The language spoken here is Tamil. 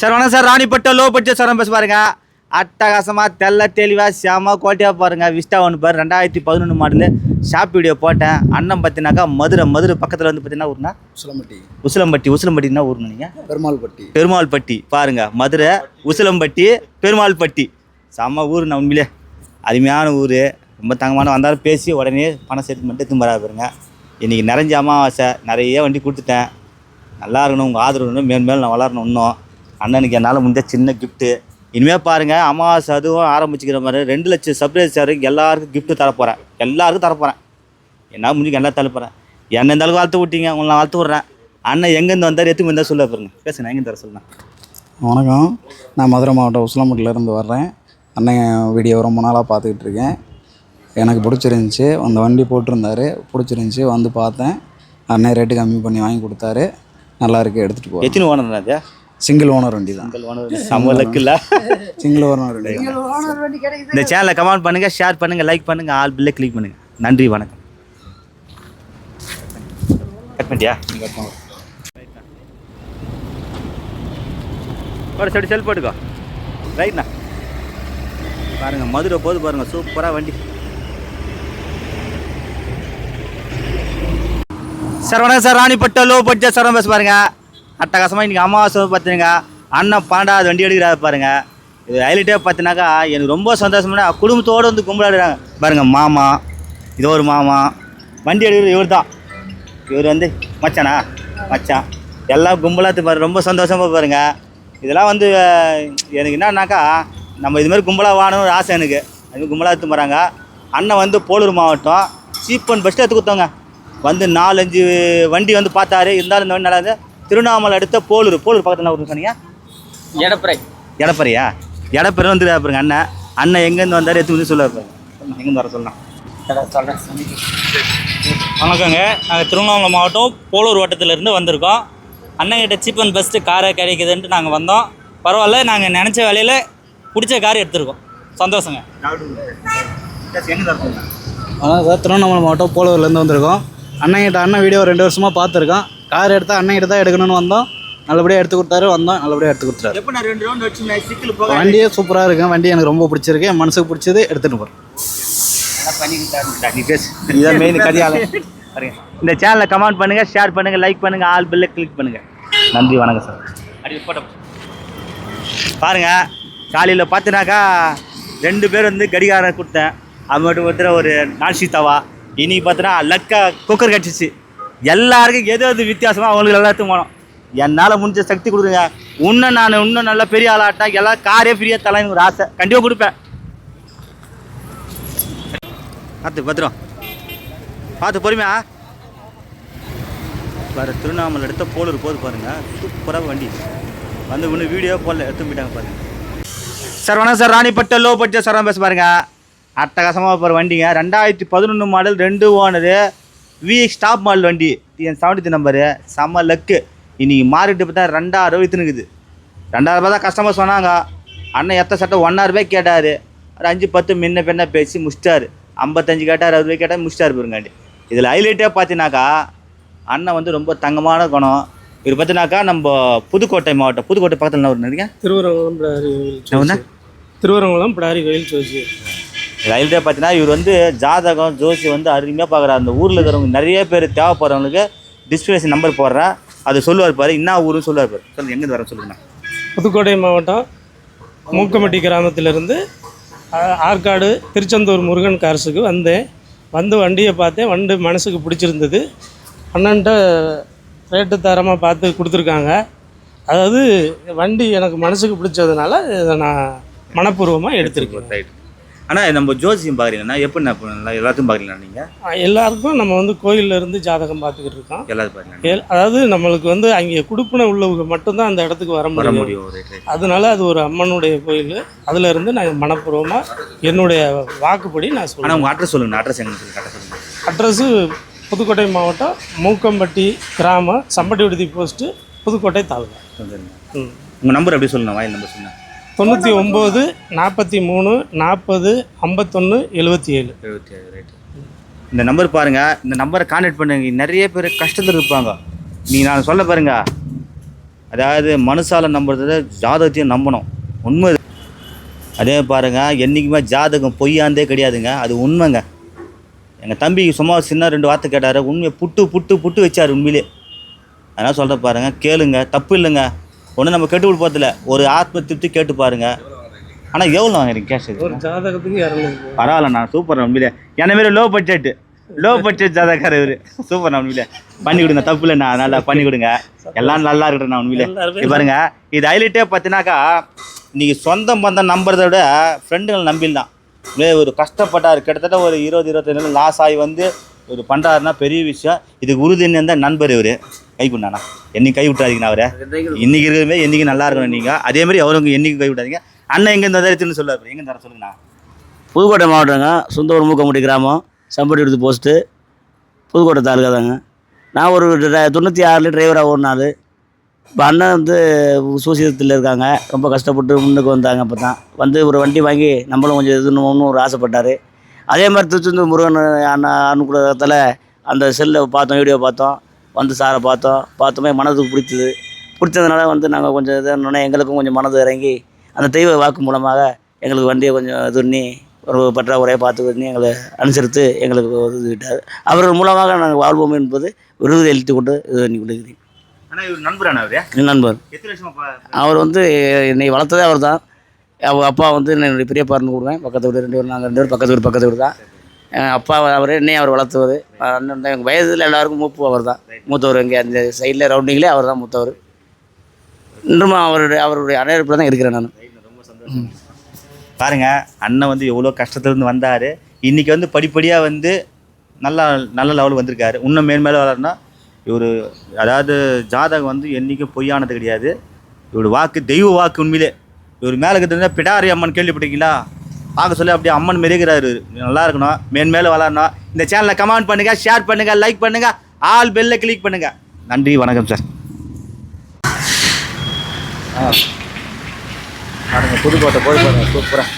சார் வணக்கம் sir. Ranipet low budget sir பேச பாருங்க. அட்டகாசமாக தெல்ல தெளிவாக செம கோட்டையாக பாருங்க. விஸ்டா ஒன்று பாரு ரெண்டாயிரத்தி பதினொன்று மாடலு ஷாப் வீடியோ போட்டேன். அண்ணன் பார்த்தினாக்கா மதுரை மதுரை பக்கத்தில் வந்து பார்த்தீங்கன்னா ஊர்னா உசிலம்பட்டி. உசிலம்பட்டி. உசிலம்பட்டின்னா ஊர்னு நீங்கள் பெருமாள்பட்டி. பெருமாள்பட்டி. பாருங்க. மதுரை உசிலம்பட்டி பெருமாள்பட்டி. செம்ம ஊர் நான் உண்மையிலே. அருமையான ஊர். ரொம்ப தங்கமான வந்தாலும் பேசி உடனே பணம் சேர்த்து மட்டும் வரா பாருங்க. இன்றைக்கி நிறைஞ்ச அமாவாசை. நிறைய வண்டி கொடுத்துட்டேன். நல்லா இருக்கணும். உங்கள் ஆதரவு வேணும். மேல் மேல் நான் வளரணும் இன்னும். அண்ணனுக்கு என்னால் முடிஞ்ச சின்ன கிஃப்ட்டு இனிமேல் பாருங்கள் அமாவாசை அதுவும் ஆரம்பிச்சுக்கிற மாதிரி ரெண்டு லட்சம் சர்ப்ரைஸ் யாருக்கு எல்லாருக்கும் கிஃப்ட்டு தரப்போகிறேன் எல்லாருக்கும் தரப்போகிறேன் என்ன முடிஞ்சு எல்லாம் தரப்போகிறேன் என்ன இந்த அளவுக்கு வளர்த்து விட்டீங்க உங்களை நான் வளர்த்து விட்றேன். அண்ணன் எங்கேருந்து வந்தார் எத்து வந்தால் சொல்ல பாருங்க. பேசுங்க எங்கேருந்து தர சொல்லுங்க வணக்கம். நான் மதுரை மாவட்டம் உசிலம்பட்டியிலேருந்து வர்றேன். அண்ணன் வீடியோ ரொம்ப நாளாக பார்த்துக்கிட்டு இருக்கேன். எனக்கு பிடிச்சிருந்துச்சி. அந்த வண்டி போட்டிருந்தாரு. பிடிச்சிருந்துச்சி. வந்து பார்த்தேன். அண்ணன் ரேட்டு கம்மி பண்ணி வாங்கி கொடுத்தாரு. நல்லா இருக்கு எடுத்துகிட்டு போகிறேன் எத்தனை ஓனர் அது? சிங்கிள் ஓனர் வண்டி தான். இல்லை சிங்கிள் ஓனர் வண்டி இந்த சேனலை கமெண்ட் பண்ணுங்கள் ஷேர் பண்ணுங்கள் லைக் பண்ணுங்கள் ஆல் பில்லை கிளிக் பண்ணுங்கள் நன்றி வணக்கம். கட் பண்ணிட்டியா? போட சரி செல் போட்டுக்கோ. ரைட்ண்ணா பாருங்கள் மதுரை போது பாருங்கள் சூப்பராக வண்டி. சார் வணக்கம் sir. Ranipet low budget sir பேச பாருங்க. அட்டகாசமாக இன்றைக்கி அமாவாசை பார்த்துருங்க அண்ணன் பன்னெண்டாவது வண்டி எடுக்கிறாரு பாருங்க. இது ஹைலைட்டே பார்த்தினாக்கா எனக்கு ரொம்ப சந்தோஷம்னா குடும்பத்தோடு வந்து கும்பலாடுறாங்க பாருங்கள் மாமா இது ஒரு மாமா வண்டி எடுக்கிறது இவர் தான் இவர் வந்து மச்சானா? மச்சான். எல்லாம் கும்பலாத்து பாரு ரொம்ப சந்தோஷமாக பாருங்க. இதெல்லாம் வந்து எனக்கு என்னன்னாக்கா நம்ம இது மாதிரி கும்பலாக வாங்கணும்னு ஒரு ஆசை எனக்கு. அது கும்பலாக எடுத்து போகிறாங்க அண்ணன் வந்து போலூர் மாவட்டம் சீப் அண்ட் பெஸ்ட்டு எடுத்து கொடுத்தோங்க வந்து நாலஞ்சு வண்டி வந்து பார்த்தாரு. இருந்தாலும் இந்த வண்டி நல்லா இருந்து திருவண்ணாமலை அடுத்த போலூர். போலூர் பக்கத்தில் ஒரு சொன்னீங்க? எடப்பறை. எடப்பரையா எடப்பரை வந்து பாருங்க அண்ணன். அண்ணன் எங்கேருந்து வந்தார்? எடுத்து வந்து சொல்லுவார் பாருங்க. எங்கேருந்து வர சொல்லலாம் சொல்கிறேன் வணக்கங்க. நாங்கள் திருவண்ணாமலை மாவட்டம் போலூர் வட்டத்திலேருந்து வந்திருக்கோம். அண்ணங்கிட்ட சீப் அண்ட் பெஸ்ட்டு காரை கிடைக்குதுன்ட்டு நாங்கள் வந்தோம். பரவாயில்ல நாங்கள் நினச்ச வேலையில் பிடிச்ச கார் எடுத்திருக்கோம். சந்தோஷங்க. வணக்கம் சார் திருவண்ணாமலை மாவட்டம் போலூர்லேருந்து வந்திருக்கோம். அண்ணன்கிட்ட அண்ணன் வீடியோ ரெண்டு வருஷமாக பார்த்துருக்கோம். கார் எடுத்தால் அண்ணன்கிட்ட தான் எடுக்கணும்னு வந்தோம். நல்லபடியாக எடுத்து கொடுத்தாரு வந்தோம் நல்லபடியாக எடுத்து கொடுத்தாரு எப்போ நான் ரெண்டு ரவுண்ட் வச்சு சிக்கல் போக வண்டியே சூப்பராக இருக்கு. வண்டி எனக்கு ரொம்ப பிடிச்சிருக்கு. என் மனசுக்கு பிடிச்சது எடுத்துகிட்டு போகிறேன் இதான் மெயின் கதையால பாருங்க. இந்த சேனலை கமெண்ட் பண்ணுங்க ஷேர் பண்ணுங்க லைக் பண்ணுங்க ஆல் பில்லை கிளிக் பண்ணுங்க. நன்றி வணக்கம் சார். அடி போட்டோ பாருங்க காலையில் பார்த்தினாக்கா ரெண்டு பேர் வந்து கடிகாரம் கொடுத்தேன். அது மட்டும் ஒருத்தர் ஒரு நான்சி தவா இன்னைக்கு பார்த்தீங்கன்னா லக்கா குக்கர் கட்டிச்சு எல்லாருக்கும் எது எது வித்தியாசமாக அவங்களுக்கு எல்லாத்தையும் போனோம் என்னால் முடிஞ்ச சக்தி கொடுங்க. இன்னும் நான் இன்னும் நல்ல பெரிய ஆளாட்டா எல்லாம் காரே ஃப்ரீயாக தரலான்னு ஒரு ஆசை. கண்டிப்பாக கொடுப்பேன். பார்த்து பத்திரம். பார்த்து பொறுமையா? வேறு திருவண்ணாமலை எடுத்த போலூர் போது பாருங்கள் சூப்பராக வண்டி. வந்து ஒன்று வீடியோ போடல எடுத்து போயிட்டாங்க பாருங்கள் சார் வணக்கம் sir. Ranipet low budget sir பேச பாருங்கள் அட்டகாசமாக போகிற வண்டிங்க. ரெண்டாயிரத்தி பதினொன்று மாடல் ரெண்டு ஓனரு. வி ஸ்டாப் மாடல் வண்டி. என் செவன்டி நம்பரு செம்ம லக்கு இன்னைக்கு மார்க்கெட்டு பார்த்தா ரெண்டாயிரம் ரூபாய் விற்றுனுக்குது ரெண்டாயிரம் ரூபாய் தான் கஸ்டமர் சொன்னாங்க. அண்ணன் எத்த சட்டை? ஒன்னாயிரம் ரூபாய் கேட்டார். ஒரு அஞ்சு பத்து முன்ன பின்ன பேசி முடிச்சிட்டாரு. ஐம்பத்தஞ்சு கேட்டார் அறுபது ரூபாய் கேட்டார் முடிச்சிட்டாரு பாருங்காண்டி இதில் ஹைலைட்டே பார்த்தீங்கன்னாக்கா அண்ணன் வந்து ரொம்ப தங்கமான குணம். இவர் பார்த்தினாக்கா நம்ம புதுக்கோட்டை மாவட்டம் புதுக்கோட்டை பக்கத்தில் என்ன ஒரு நினைக்கிறேன் திருவரங்குளம் பிடாரி கோயில் திருவரங்குளம் பிடாரி கோயில் சோசி ரயில்வே பார்த்தீங்கன்னா இவர் வந்து ஜாதகம் ஜோசி வந்து அருமையாக பார்க்குறாரு அந்த ஊரில் இருக்கிறவங்க நிறைய பேர் தேவைப்படுறவங்களுக்கு டிஸ்பிளேஷன் நம்பர் போடுறேன் அது சொல்லுவார் பாரு. என்ன ஊருன்னு சொல்லுவார் பாரு. சொல்லுங்க எங்கேருந்து வர சொல்லுங்கண்ணா புதுக்கோட்டை மாவட்டம் மூக்கம்பட்டி கிராமத்திலிருந்து ஆற்காடு திருச்செந்தூர் முருகன் கார்ஸுக்கு வந்தேன். வந்து வண்டியை பார்த்தேன். வண்டி மனசுக்கு பிடிச்சிருந்தது. அண்ணன்ட்ட ரேட்டு தரமாக பார்த்து கொடுத்துருக்காங்க. அதாவது வண்டி எனக்கு மனசுக்கு பிடிச்சதுனால இதை நான் மனப்பூர்வமாக எடுத்திருக்கேன். ரைட் ஆனால் நம்ம ஜோசியம் பார்க்குறீங்கன்னா எப்படிண்ணா எல்லாத்தையும் பார்க்குறீங்களா நீங்கள் எல்லாருக்கும் நம்ம வந்து கோயில்ல இருந்து ஜாதகம் பார்த்துக்கிட்டு இருக்கோம். எல்லாத்தையும் அதாவது நம்மளுக்கு வந்து அங்கே குடுப்பின உள்ளவங்க மட்டும்தான் அந்த இடத்துக்கு வர முடியும். முடியும் அதனால அது ஒரு அம்மனுடைய கோயில். அதுல இருந்து நான் மனப்பூர்வமாக என்னுடைய வாக்குப்படி நான் ஆனால் சொல்றேன் உங்கள் அட்ரஸ் சொல்லுங்கண்ணா அட்ரஸ் எங்கே சொல்லி கரெக்டாக சொல்லுங்கள் அட்ரஸு புதுக்கோட்டை மாவட்டம் மூக்கம்பட்டி கிராமம் சம்பட்டி விடுதி போஸ்ட்டு புதுக்கோட்டை தாலுகா. சரிங்க ம். உங்கள் நம்பர் எப்படி சொல்லுங்க? வாயில் நம்பர் சொல்லுங்கள் தொண்ணூற்றி ஒம்பது நாற்பத்தி மூணு நாற்பது ஐம்பத்தொன்று எழுபத்தி ஏழு. எழுபத்தி ஏழு ரைட் இந்த நம்பர் பாருங்க. இந்த நம்பரை கான்டாக்ட் பண்ணுங்க. நிறைய பேர் கஷ்டத்தில் இருப்பாங்க. நீ நான் சொல்ல பாருங்க. அதாவது மனுஷால நம்புறத ஜாதகத்தையும் நம்பணும். உண்மை. அதே பாருங்க. என்றைக்குமே ஜாதகம் பொய்யாந்தே கிடையாதுங்க. அது உண்மைங்க. எங்கள் தம்பி சும்மா சின்ன ரெண்டு வார்த்தை கேட்டார். உண்மையை புட்டு புட்டு புட்டு வச்சார் உண்மையிலே. அதனால் சொல்கிற பாருங்க. கேளுங்க. தப்பு இல்லைங்க. ஒன்றும் நம்ம கெட்டு கொடுப்பதில்ல ஒரு ஆத்ம திருப்தி கேட்டு பாருங்க. ஆனால் எவ்வளோ வாங்குறீங்க கேஷ் ஒரு ஜாதகத்துக்கு இரநூறு பரவாயில்ல நான் சூப்பர் உண்மையிலே என்ன மாரி லோ பட்ஜெட் லோ பட்ஜெட் ஜாதகார இவர். சூப்பர் நான் உண்மையிலே பண்ணி கொடுங்க தப்பு இல்லைண்ணா. நல்லா பண்ணி கொடுங்க. எல்லாம் நல்லா இருக்கட்டும் நான் உண்மையிலே பாருங்க இது ஹைலைட்டே பார்த்தினாக்கா இன்னைக்கு சொந்தம் பந்தம் நம்புறத விட ஃப்ரெண்டுகள் நம்பிடலாம் ஒரு கஷ்டப்பட்டார். கிட்டத்தட்ட ஒரு இருபது இருபத்தஞ்சு லாஸ் ஆகி வந்து இவர் பண்ணுறாருன்னா பெரிய விஷயம். இதுக்கு உறுதின்னு இருந்தால் நண்பர் இவர். கை கொண்டாண்ணா என்னைக்கு கை விட்டாதீங்கண்ணா அவரை. இன்னைக்கு இருக்கிறதுமே என்னைக்கு நல்லா இருக்கணும் நீங்கள் அதே மாதிரி அவருக்கு என்னைக்கு கை விட்டாதீங்க அண்ணன் எங்கேருந்து வந்தாருன்னு சொல்லுவார் எங்கே தர சொல்லுங்கண்ணா. புதுக்கோட்டை மாவட்டங்க சொந்த ஊர் கிராமம். சம்பட்டி எடுத்து போஸ்ட்டு புதுக்கோட்டை தாலுகா தாங்க நான் ஒரு தொண்ணூற்றி ஆறில் டிரைவராக ஓடினாரு. இப்போ அண்ணன் வந்து சூசியத்தில் இருக்காங்க. ரொம்ப கஷ்டப்பட்டு முன்னுக்கு வந்தாங்க அப்போ தான் வந்து ஒரு வண்டி வாங்கி நம்மளும் கொஞ்சம் இதுன்னு ஒரு ஆசைப்பட்டார். அதே மாதிரி திருச்செந்தூர் முருகன் அண்ணன் கூட அந்த செல்லை பார்த்தோம் வீடியோ பார்த்தோம். வந்து சாரை பார்த்தோம். பார்த்தோமே மனதுக்கு பிடிச்சது பிடிச்சதுனால வந்து நாங்கள் கொஞ்சம் இதானோடனே எங்களுக்கும் கொஞ்சம் மனது இறங்கி அந்த தெய்வ வாக்கு மூலமாக எங்களுக்கு வண்டியை கொஞ்சம் இது பண்ணி ஒரு பற்றாக்குறையை பார்த்து பண்ணி எங்களை அனுசரித்து எங்களுக்கு உதவி விட்டார் அவர்கள் மூலமாக நாங்கள் வாழ்வோம் என்பது விருது எழுத்து கொண்டு இது பண்ணி என் நண்பர். அவர் வந்து என்னை வளர்த்ததே அவர் தான் அவங்க அப்பா வந்து என்னுடைய பெரியப்பாருன்னு கூடுவேன் பக்கத்து வீடு ரெண்டு பேரும் நாங்கள் ரெண்டு பேரும் பக்கத்து வீடு பக்கத்து வீடு தான். என் அப்பா அவர் என்னையும் அவர் வளர்த்துவது அண்ணன் தான் எங்கள் வயதில் எல்லாருக்கும் மூப்பு அவர் தான் மூத்தவர் இங்கே அந்த சைடில் ரவுண்டிங்லேயே அவர் தான் மூத்தவர். இன்றும் அவருடைய அவருடைய அடையாளத்தில் தான் இருக்கிறேன் நான். பாருங்கள் அண்ணன் வந்து எவ்வளோ கஷ்டத்துலேருந்து வந்தார். இன்றைக்கி வந்து படிப்படியாக வந்து நல்லா நல்ல லெவலுக்கு வந்திருக்காரு. இன்னும் மேன்மேலே வளரணும் இவர் அதாவது ஜாதகம் வந்து என்றைக்கும் பொய்யானது கிடையாது. இவர் வாக்கு தெய்வ வாக்கு உண்மையிலே. இவர் மேலே இருக்கிறது பிடாரி அம்மன் கேள்விப்பட்டீங்களா பார்க்க சொல்லி அப்படியே அம்மன் மெருகிறாரு. நல்லா இருக்கணும். மேன்மேலும் வளரணும். இந்த சேனலை கமெண்ட் பண்ணுங்கள் ஷேர் பண்ணுங்கள் லைக் பண்ணுங்கள் ஆல் பெல்லை கிளிக் பண்ணுங்கள் நன்றி வணக்கம் சார் பாருங்க புதுக்கோட்டை போய் பாருங்க சூப்பராக